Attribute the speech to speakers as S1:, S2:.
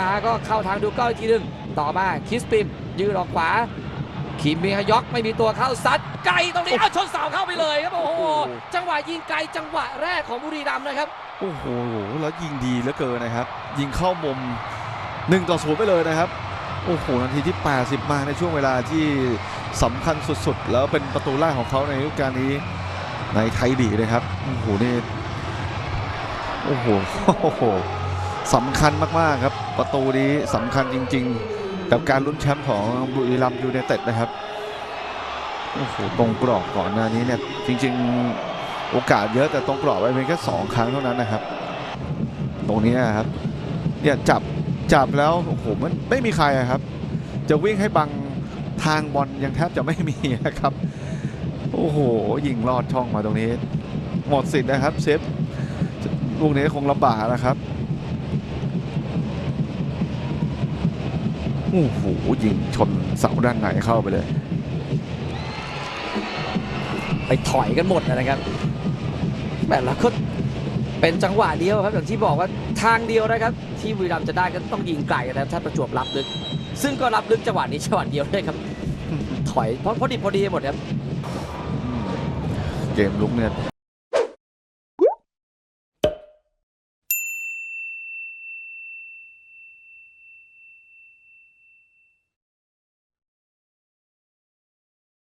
S1: มาก็เข้าทางดูเก้าอีกทีหนึ่งต่อมาคิสปิมยืนออกขวาคิมมิฮยอกไม่มีตัวเข้าซัดไกลตรงนี้เอาชนเสาเข้าไปเลยครับโอ้โหจังหวะยิงไกลจังหวะแรกของบุรีรัมย์นะครับ
S2: โอ้โหแล้วยิงดีเหลือเกินนะครับ ยิงเข้ามุม1ต่อ0ไปเลยนะครับโอ้โหนาทีที่ 80 มาในช่วงเวลาที่สำคัญสุดๆ แล้วเป็นประตูแรกของเขาในฤดูกาลนี้ในไทยลีกนะครับโอ้โหนี่โอ้โหโอ้โห สำคัญมากๆครับ ประตูนี้สำคัญจริง ๆ กับการลุ้นแชมป์ของบุรีรัมย์ยูไนเต็ดนะครับโอ้โหตรงกรอบก่อนหน้านี้เนี่ยจริง ๆ โอกาสเยอะแต่ตรงกรอบไปเพียงแค่สองครั้งเท่านั้นนะครับ ตรงนี้นะครับเนี่ยจับจับแล้วโอ้โหมันไม่มีใครครับ จะวิ่งให้บังทางบอลยังแทบจะไม่มีนะครับ โอ้โหยิงลอดช่องมาตรงนี้ หมดสิทธิ์นะครับเซฟลูกนี้คงลำบากนะครับ โอ้โหยิงชนเสาด้านในเข้าไปเลย
S1: ไปถอยกันหมดนะครับแบบแล้วก็เป็นจังหวะเดียวครับอย่างที่บอกว่าทางเดียวนะครับ ที่บุรีรัมย์จะได้ก็ต้องยิงไกลนะครับถ้าประจวบรับลึก ซึ่งก็รับลึกจังหวะนี้จังหวะเดียวด้วยครับ ถอยเพราะพอดีพอดีหมดครับ
S2: เกมลุกเนี่ย